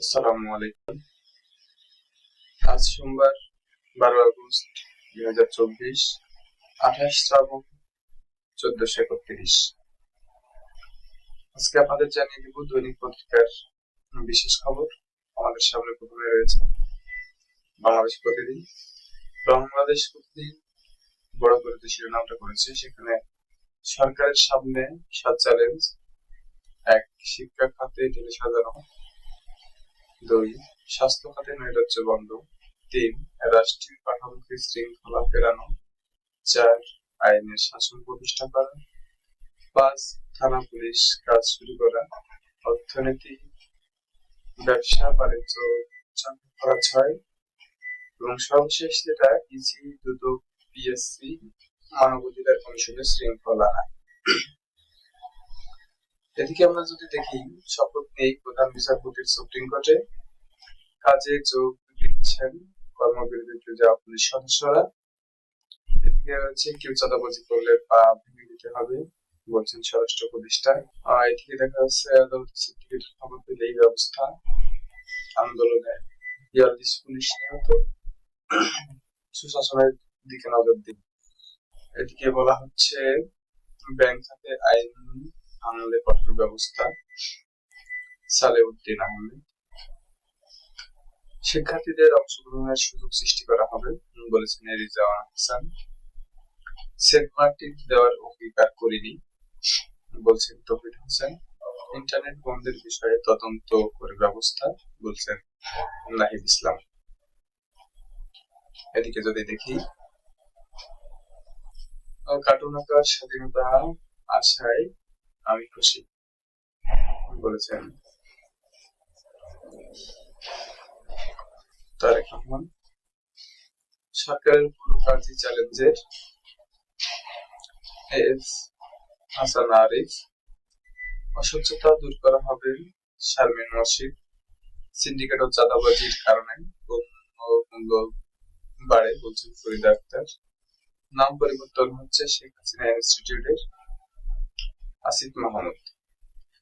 আসসালামু আলাইকুম। আজ সোমবার, বারো আগস্ট, দুই হাজার চব্বিশ, আঠাশ শ্রাবণ, চোদ্দশো একত্রিশ। আজকে আপনাদের জানিয়ে দৈনিক পত্রিকার বিশেষ খবর। আমাদের সামনে প্রথমে রয়েছে বাংলাদেশ প্রতিদিন। বাংলাদেশ প্রতিদিন বড় করে যে শিরোনামটা করেছে, সেখানে সরকারের সামনে সাত চ্যালেঞ্জ, এক শিক্ষা খাতে ঢেলে সাজানো দুই স্বাস্থ্য খাতে নৈরাজ্য বন্ধ, তিন, রাষ্ট্রীয় কাঠামোকে শৃঙ্খলা ফেরানো, চার, আইনের শাসন প্রতিষ্ঠা করা, পাঁচ, থানা পুলিশ কাজ শুরু করা, অর্থনীতি, ব্যবসা, বাণিজ্য করা, ছয়, এবং সর্বশেষ যেটা, ইসি, দুদক পিএসসি মানবাধিকার কমিশনের শৃঙ্খলা। এদিকে আমরা যদি দেখি, শপথ নেই প্রধান বিচারপতির সুপ্রিম কোর্টে কাজে যোগ দিচ্ছেন কর্মবিরতিতে যাওয়া পুলিশ সদস্যরা। এদিকে রয়েছে কেউ চাঁদাবাজি করলে পা ভেঙে দিতে হবে বলছেন স্বরাষ্ট্র উপদেষ্টা। এদিকে দেখা যাচ্ছে, আদালত খবর পেলে এই ব্যবস্থা আন্দোলনে বিয়াল্লিশ পুলিশ নিহত। সুশাসনের দিকে নজর দিন। এদিকে বলা হচ্ছে, ব্যাংক খাতে আইন আমলে কঠোর ব্যবস্থা। সালেউদ্দিন আহমেদ। শিক্ষার্থীদের অংশগ্রহণের সুযোগ সৃষ্টি করা হবে বলেছেন রিজাওয়ান হাসান। সেন্ট মার্টিন দেওয়ার অঙ্গীকার করিনি বলছেন তহিদ হোসেন, ইন্টারনেট বন্ধের বিষয়ে তদন্ত করে ব্যবস্থা বলছেন নাহিদ ইসলাম। এদিকে যদি দেখি, কার্টুন আঁকার স্বাধীনতা আশায় আমি খুশি বলেছেন তারেক রহমান, সরকারের পুরো কাজই চ্যালেঞ্জের হাসান আরিফ, অস্বচ্ছতা দূর করা হবে শারমিন মসজিদ সিন্ডিকেট ও চাঁদাবাজির কারণে মূল্য বাড়ে বলছেন ফরিদা আক্তার। নাম পরিবর্তন হচ্ছে শেখ হাসিনা ইনস্টিটিউটের আসিফ মাহমুদ।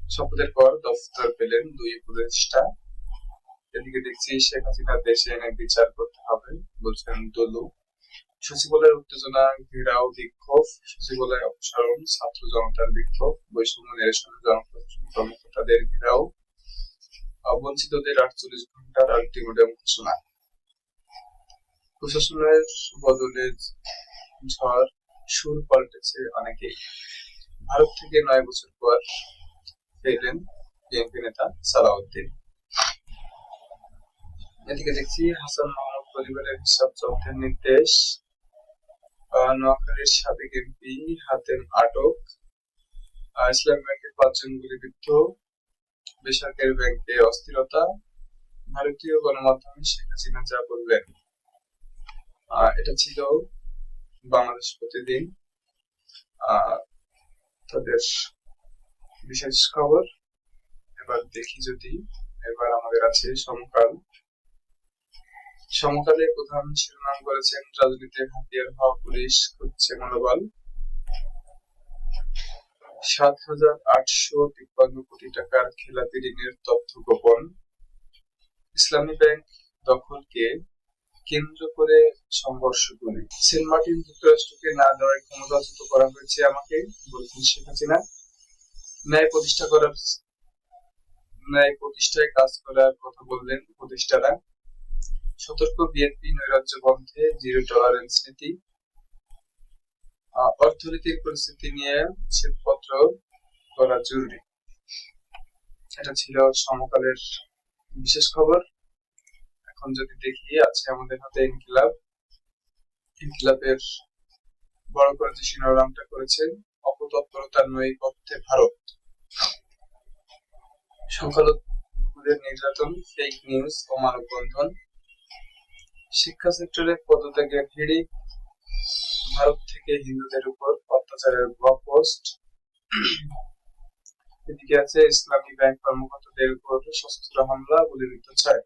শপথের পর দফতর পেলেন দুই উপদেষ্টা। এদিকে দেখছি, শেখ হাসিনা দেশে এনে বিচার করতে হবে বলছেন দলু। সচিবালয়ের উত্তেজনা ঘেরাও বিক্ষোভ, সচিবালয় অপসারণ, ছাত্র জনতার বিক্ষোভ, বৈষম্য নিরসনে জনপ্রশাসন কর্মকর্তাদের ঘেরাও বঞ্চিতদের আটচল্লিশ ঘণ্টার আলটিমেটাম ঘোষণা। প্রশাসনের বদলে ঝড় সুর পাল্টেছে অনেকেই। ভারত থেকে নয় বছর পর ফেরলেন বিএনপি নেতা সালাউদ্দিন। এদিকে দেখছি হাসান মাহমুদ পরিবারের হিসাব জব্দের নির্দেশ। নোয়াখালীর সাবেক এমপি হাতেম আটক। ইসলাম ব্যাংকের পাঁচজন গুলিবিদ্ধ। বেসরকারি ব্যাংকে অস্থিরতা। ভারতীয় গণমাধ্যমে শেখ হাসিনা যা বললেন এটা ছিল বাংলাদেশ প্রতিদিন। তাদের বিশেষ খবর। এবার দেখি যদি এবার আমাদের আছে সমকাল। সমকালে প্রধান শিরোনাম করেছেন রাজনীতির হাতিয়ার হওয়া পুলিশ খুঁজছে মনোবল। সাত হাজার আটশো তিপ্পান্ন কোটি টাকার খেলাপি ঋণের তথ্য গোপন। ইসলামী ব্যাংক দখলকে কেন্দ্র করে সংঘর্ষগুলি সেন্ট মার্টিন যুক্তরাষ্ট্রকে না দেওয়ার ক্ষমতাচ্যুত করা হয়েছে আমাকে, বলছেন শেখ হাসিনা। ন্যায় প্রতিষ্ঠা করার ন্যায় প্রতিষ্ঠায় কাজ করার কথা বললেন উপদেষ্টারা। সতর্ক বিএনপি নৈরাজ্য বন্ধে জিরো টলারেন্স নীতি। অর্থনৈতিক পরিস্থিতি নিয়ে শ্বেতপত্র করা জরুরি। এটা ছিল সমকালের বিশেষ খবর। এখন যদি দেখি আছে আমাদের হাতে ইনকিলাব। ইনকিলাবের বড় করে যে শিরোনামটা করেছে অপতৎপরতার নৈপথ্যে ভারত। সংখ্যালঘুদের নির্যাতন ফেক নিউজ ও মানববন্ধন শিক্ষা সেক্টরে পদত্যাগের হিড়িক ভারত থেকে হিন্দুদের উপর অত্যাচারের ব্লগ পোস্ট। এদিকে আছে ইসলামী ব্যাংক কর্মকর্তাদের উপর সশস্ত্র হামলা গুলিবিদ্ধ ছয়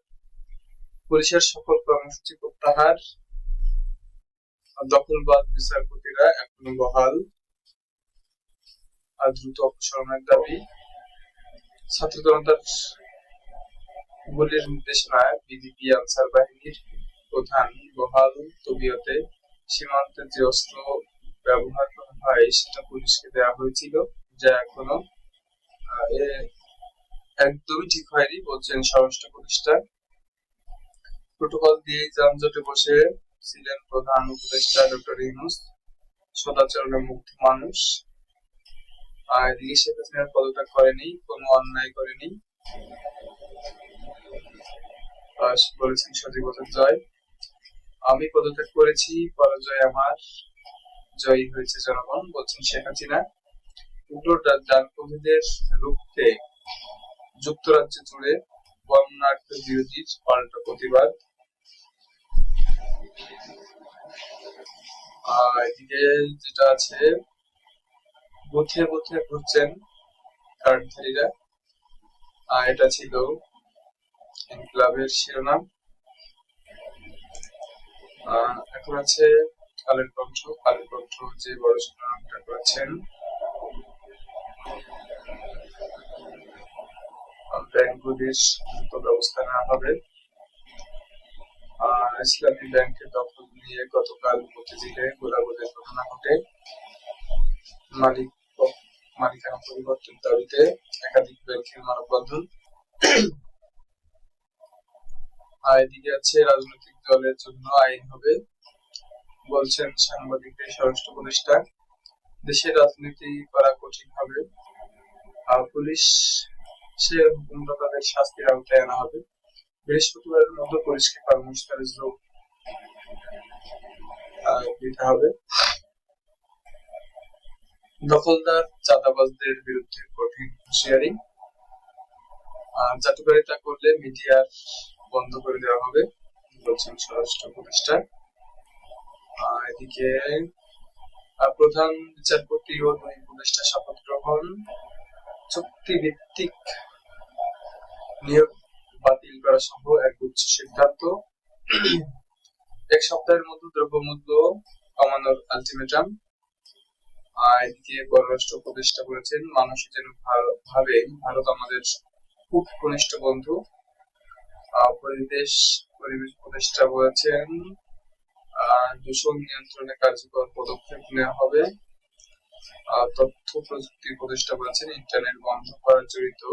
পুলিশের সকল কর্মসূচি প্রত্যাহার। দখলবাদ বিচারপতিরা এখনও বহাল। আর দ্রুত অপসারণের দাবি ছাত্র জনতার গুলির নির্দেশনায় বিজিবি আনসার বাহিনীর প্রধান বহাল তবিয়তে সীমান্তে যে অস্ত্র ব্যবহার করা হয়, সেটা পুলিশকে দেওয়া হয়েছিল, যা এখনও একদমই ঠিক হয়নি, বলছেন স্বরাষ্ট্র উপদেষ্টা প্রোটোকল দিয়ে যানজটে বসে ছিলেন প্রধান উপদেষ্টা ডক্টর ইউনুস সদাচরণে মুগ্ধ মানুষ। আর এদিকে শেখ হাসিনার পদত্যাগ করেনি, কোনো অন্যায় করেনি। বলেছেন সজীবতার জয়। আমি পদত্যাগ করেছি, পরাজয় আমার। জয়ী হয়েছে জনগণ, বলছেন শেখ হাসিনা। উগ্র ডানপন্থীদের রুখতে যুক্তরাজ্য জুড়ে বর্ণাঢ্য বিরোধীর পাল্টা প্রতিবাদ। এদিকে যেটা আছে, বুথে বুথে ঘুরছেন কার্ডধারীরা এটা ছিল ক্লাবের শিরোনাম। এখন আছে, কালের কণ্ঠ কালের কণ্ঠ যে বড় শিরোনামটা করেছেন ব্যাংকগুলির দ্রুত ব্যবস্থা নেওয়া হবে। ইসলামী ব্যাংকের দখল নিয়ে গতকাল মতিঝিলে গোলাগুলির ঘটনা ঘটে। মালিক মালিকানা পরিবর্তন দাবিতে একাধিক ব্যাংকের মানববন্ধন। এদিকে আছে রাজনৈতিক দলের জন্য আইন হবে বলছেন সাংবাদিকদের স্বরাষ্ট্র উপদেষ্টা। দেশের রাজনীতি করা কঠিন হবে। আর পুলিশ সে হুকুমটা তাদের শাস্তির আওতায় আনা হবে। বৃহস্পতিবারের মধ্যে পুলিশকে কর্মস্থলে যোগ দিতে হবে। দখলদার চাঁদাবাজদের বিরুদ্ধে কঠিন হুঁশিয়ারি। আহ, চাটুকারিতা করলে মিডিয়ার বন্ধ করে দেওয়া হবে। বলছেন স্বরাষ্ট্র উপদেষ্টা এদিকে প্রধান বিচারপতি ও দুই উপদেষ্টা শপথ গ্রহণ নিয়োগ বাতিল করা সহ এক উচ্চ সিদ্ধান্ত। এক সপ্তাহের মধ্যে দ্রব্যমূল্য কমানোর আলটিমেটাম। এদিকে পররাষ্ট্র উপদেষ্টা বলেছেন মানুষই যেন ভাবে, ভারত আমাদের খুব ঘনিষ্ঠ বন্ধু। পরিবেশ পরিবেশ উপদেষ্টা বলেছেন দূষণ নিয়ন্ত্রণে কার্যকর পদক্ষেপ নেওয়া হবে। তথ্য প্রযুক্তি উপদেষ্টা বলেছেন, ইন্টারনেট বন্ধ করা জড়িত।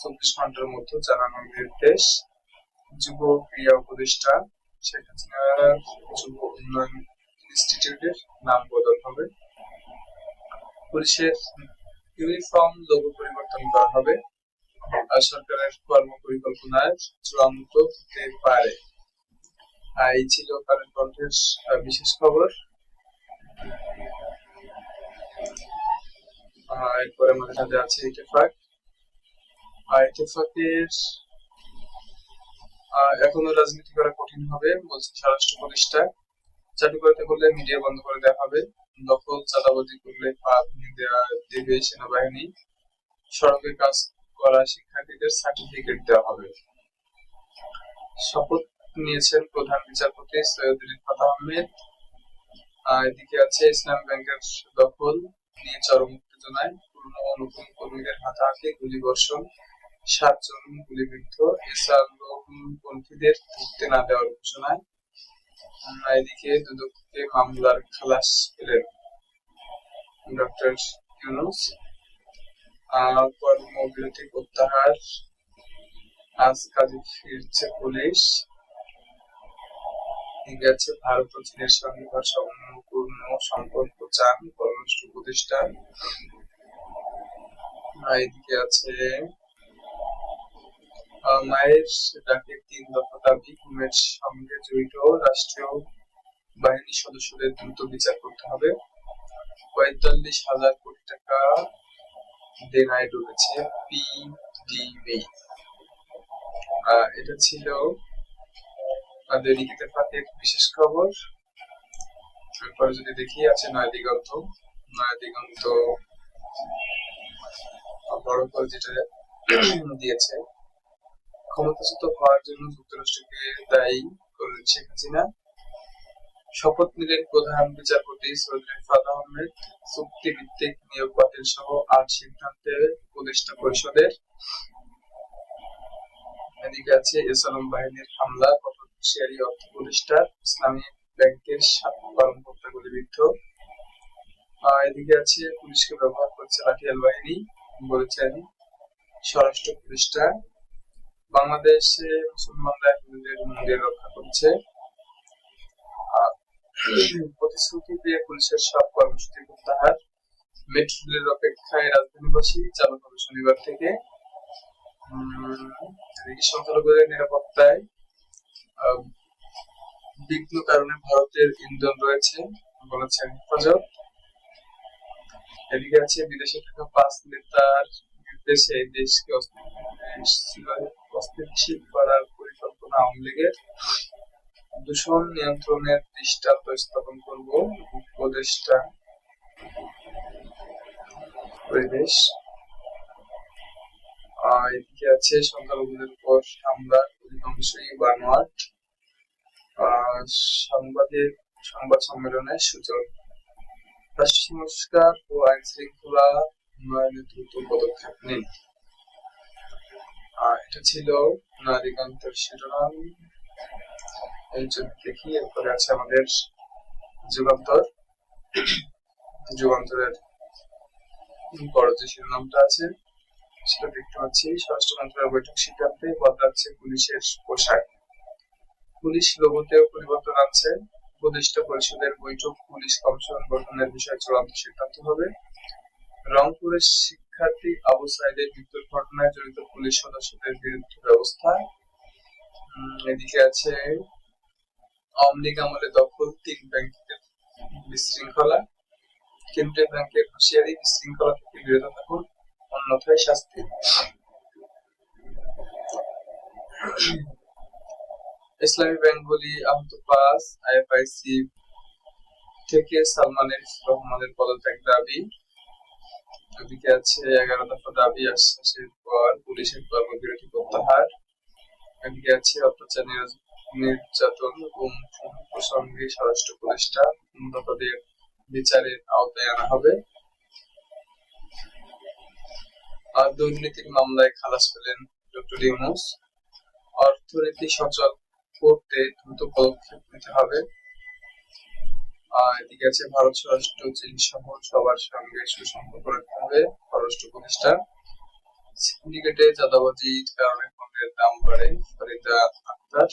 চব্বিশ ঘণ্টার মধ্যে জানানোর নির্দেশ। যুব ক্রিয়া উপদেষ্টা শেখ হাসিনার যুব উন্নয়ন ইনস্টিটিউটের নাম বদল হবে। পুলিশের ইউনিফর্ম লোগো পরিবর্তন করা হবে। সরকারের কর্ম পরিকল্পনার চূড়ান্ত হতে পারে। আর এই ছিল কারেন্ট কণ্ঠের বিশেষ খবর। এরপরে আমাদের সাথে আছে ইটেফাক আর ইটেফাকের এখনও রাজনীতি করা কঠিন হবে বলছে স্বরাষ্ট্র উপদেষ্টা চাটুকারিতা করলে মিডিয়া বন্ধ করে দেওয়া হবে। দখল, চাঁদাবাজি করলে পা ভেঙে দেওয়া দেবে সেনাবাহিনী। সড়কে কাজ করা শিক্ষার্থীদের সার্টিফিকেট দেওয়া হবে। শপথ নিয়েছেন প্রধান বিচারপতি সৈয়দ রিফাত আহমেদ। এদিকে আছে ইসলাম ব্যাংকের দখল নিয়ে চরম উত্তেজনায়। পুরনো নতুন কর্মীদের হাতাহাতি গুলি বর্ষণ সাতজন গুলিবিদ্ধ ইসলামপন্থীদের ঢুকতে না দেওয়ার ঘোষণায়। এদিকে দুদককে মামলার খালাস পেলেন ডক্টর ইউনুস। কর্মবিরতি প্রত্যাহার আজ কাজে ফিরছে পুলিশ। আছে ভারত ও চীনের সঙ্গে সম্পূর্ণ সম্পর্ক চান, পররাষ্ট্র আর এদিকে আছে মায়ের ডাকে তিন দফা দাবি, ঘুমের সঙ্গে জড়িত রাষ্ট্রীয় বাহিনীর সদস্যদের দ্রুত বিচার করতে হবে। পঁয়তাল্লিশ হাজার কোটি টাকা দেনায় ডুবেছে পিডিবি এটা ছিল দৈনিক ইত্তেফাকের বিশেষ খবর। এরপরে যদি দেখি আছে নয় দিগন্ত। নয় দিগন্ত বড় করে যেটা দিয়েছে, ক্ষমতাচ্যুত হওয়ার জন্য যুক্তরাষ্ট্রকে দায়ী করলেন শেখ হাসিনা শপথ নিলেন প্রধান বিচারপতি সৈয়দ রিফাত আহমেদ চুক্তি ভিত্তিক নিয়োগ বাতিল সহ আট সিদ্ধান্তে উপদেষ্টা পরিষদের এদিকে আছে এসালাম বাহিনীর হামলা হুঁশিয়ারি অর্থ প্রতিষ্ঠার ইসলামী ব্যাংকের সাত কর্মকর্তা গুলিবিদ্ধ। এদিকে আছে, পুলিশকে ব্যবহার করছে লাঠিয়াল বাহিনী, বলেছেন স্বরাষ্ট্র উপদেষ্টা। বাংলাদেশে মুসলমানরা হিন্দুদের মন্দির রক্ষা করছে। প্রতিশ্রুতি দিয়ে পুলিশের সব কর্মসূচি প্রত্যাহার। মেট্রো রেলের অপেক্ষায় রাজধানীবাসী চালু হবে শনিবার থেকে সংখ্যালঘুদের নিরাপত্তায় বিঘ্ন কারণে ভারতের ইন্ধন রয়েছে, বলেছেন হেফাজত। এদিকে আছে বিদেশে থাকা পাঁচ নেতার নির্দেশে দেশকে অস্থিতিশীল করার পরিকল্পনা আওয়ামী লীগের। দূষণ নিয়ন্ত্রণের দৃষ্টান্ত স্থাপন করব। উপদেষ্টা পরিবেশ। এদিকে আছে সংখ্যালঘুদের উপর হামলার অধিকাংশই বানোয়াট আহ, সংবাদের সংবাদ সম্মেলনের সূচক। রাষ্ট্র সংস্কার ও আইন শৃঙ্খলা উন্নয়নে দ্রুত পদক্ষেপ নিন। এটা ছিল নারীকান্তের শিরোনাম। এই জন্য দেখি, এরপরে আছে আমাদের যুগান্তর। যুগান্তরের বড় যে শিরোনামটা আছে, সেটা দেখতে পাচ্ছি। স্বরাষ্ট্র মন্ত্রণালয়ের বৈঠক সিদ্ধান্তে বদলাচ্ছে পুলিশের পোশাক। পুলিশ লোগোতেও পরিবর্তন আনছে। উপদেষ্টা পরিষদের বৈঠক পুলিশ কমিশন গঠনের বিষয়ে চূড়ান্ত সিদ্ধান্ত হবে। রংপুরের শিক্ষার্থী আবু সাইদের মৃত্যুর ঘটনায় জড়িত পুলিশ সদস্যদের বিরুদ্ধে ব্যবস্থা। এদিকে আছে আওয়ামী লীগ আমলে দখল তিন ব্যাংকের বিশৃঙ্খলা, কেন্দ্রীয় ব্যাংকের হুঁশিয়ারি বিশৃঙ্খলা থেকে বিরত থাকুন, অন্যথায় শাস্তি ইসলামী ব্যাংকগুলি আহত পাস আইএফআইসি থেকে সালমানের রহমানের পদত্যাগ দাবি। এদিকে আছে এগারো দফা দাবি, আশ্বাসের পর পুলিশের কর্মবিরতি প্রত্যাহার। এদিকে আছে অত্যাচার নির- নির্যাতন খুন প্রসঙ্গে স্বরাষ্ট্র পুলিশটা উন্নতদের বিচারের আওতায় আনা হবে। আর দুর্নীতির মামলায় খালাস পেলেন ডক্টর ইউনুস। অর্থনীতি সচল করতে দ্রুত পদক্ষেপ নিতে হবে। আর এদিকে আছে, ভারত স্বরাষ্ট্র চীন সহ সবার সঙ্গে সুসম্পর্ক রাখতে হবে পররাষ্ট্র প্রতিষ্ঠান সিন্ডিকেটে চাঁদাবাজির কারণে পণ্যের দাম বাড়ে। ফরিদা আক্তার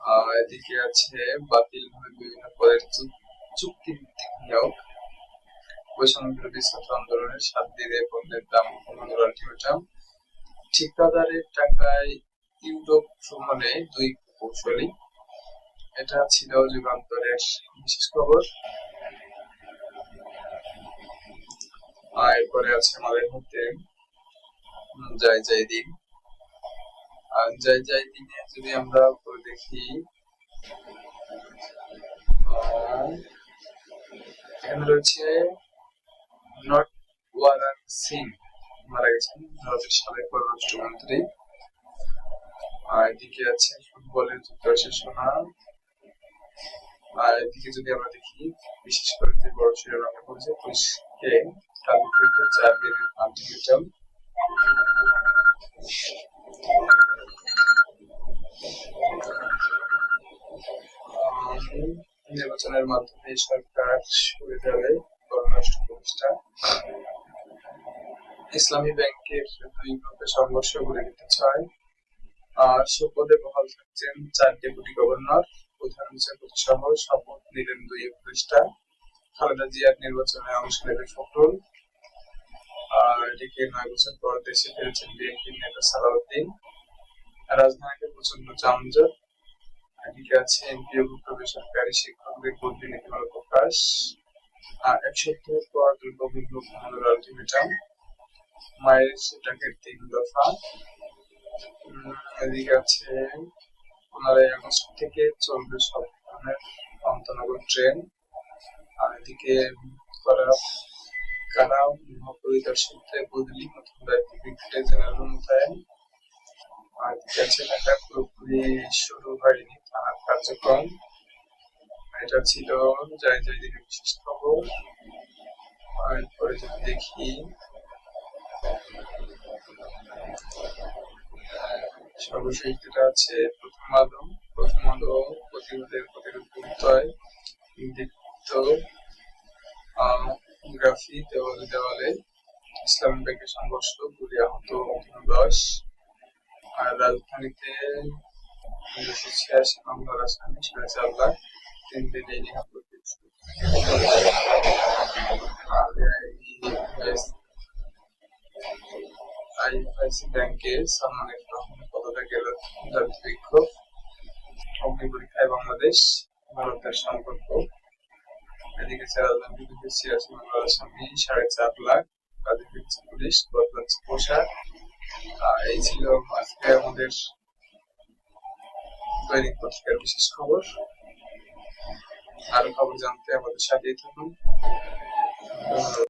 আর এদিকে আছে বাতিল হবে বিভিন্ন পদের চু- চুক্তিভিত্তিক নিয়োগ। বৈষম্য বিরোধী ছাত্র আন্দোলনের সাত দিনে পণ্যের দাম কমানোর আলটিমেটাম ঠিকাদারের টাকায় ইউরোপ ভ্রমণে দুই কৌশলী। এটা ছিল যুগান্তরের বিশেষ খবর। আর এরপরে আছে আমাদের উম, যাই যাই দিন। যাই যাই দিনে যদি আমরা দেখি এখানে রয়েছে নট ওয়ারান সিং মারা গেছেন ভারতের সাবেক পররাষ্ট্রমন্ত্রী আর এদিকে আছে ফুটবলের যুক্তরাষ্ট্রের সোনা। আর এদিকে যদি আমরা দেখি, বিশেষ করে যে বড় শিরোনামটা করেছে পুলিশকে কাল বিক্রিতে চার দিনের আলটিমেটাম। নির্বাচনের মাধ্যমে সরকার সরে যাবে পররাষ্ট্র প্রতিষ্ঠা ইসলামী ব্যাংকের দুই গ্রুপে সংঘর্ষ দিতে চায় আর শপথে বহাল থাকছেন চার ডেপুটি গভর্নর, প্রধান বিচারপতি সহ শপথ নিলেন দুই উপদেষ্টা। খালেদা জিয়ার নির্বাচনে অংশ নেবে ফখরুল। আর এদিকে নয় বছর পর দেশে ফিরেছেন বিএনপির নেতা সালাউদ্দিন। রাজধানীতে প্রচণ্ড যানজট। এদিকে আছে এমপিওভুক্ত বেসরকারি শিক্ষকদের বদলি নীতিমালা প্রকাশ। আর এক সপ্তাহ পর দুর্গবন্ধু কমানোর আলটিমেটাম মায়ের সেটাকে তিন দফা। এদিকে আছে পনেরোই আগস্ট থেকে চলবে সব ধরনের আন্তনগর ট্রেন। আর এদিকে করা কারা মহাপরিদর্শকদের বদলি নতুন দায়িত্ব জেনারেল মোতায়েন আছে ঢাকা পুরোপুরি শুরু হয়নি থানার কার্যক্রম। এটা ছিল যাই যাই দিকে বিশেষ খবর। এরপরে যদি দেখি সর্বশেষ যেটা আছে প্রথম আলো। প্রথম আলো প্রতিরোধের প্রতিরোধ দীপ্ত আহ, গ্রাফি দেওয়ালে দেওয়ালে ইসলামী ব্যাংকের সংঘর্ষ, গুলি আহত দশ আর রাজধানীতে উনিশশো ছিয়াশি মামলার আসামি সাড়ে চার লাখ তিন দিনে নিরাপদ আর আইএফআইসি ব্যাংকে সালমান রহমানের পদত্যাগের দাবি বিক্ষোভ অগ্নি পরীক্ষায় বাংলাদেশ, ভারতের সম্পর্ক এদিকে চেরাজান বিদ্যুতের ছিয়াশি মামলার আসামি সাড়ে চার লাখ তাদের দিচ্ছে পুলিশ, বদলাচ্ছে পোশাক। আর এই ছিল আজকে আমাদের দৈনিক পত্রিকার বিশেষ খবর। আরও খবর জানতে আমাদের সাথেই থাকুন।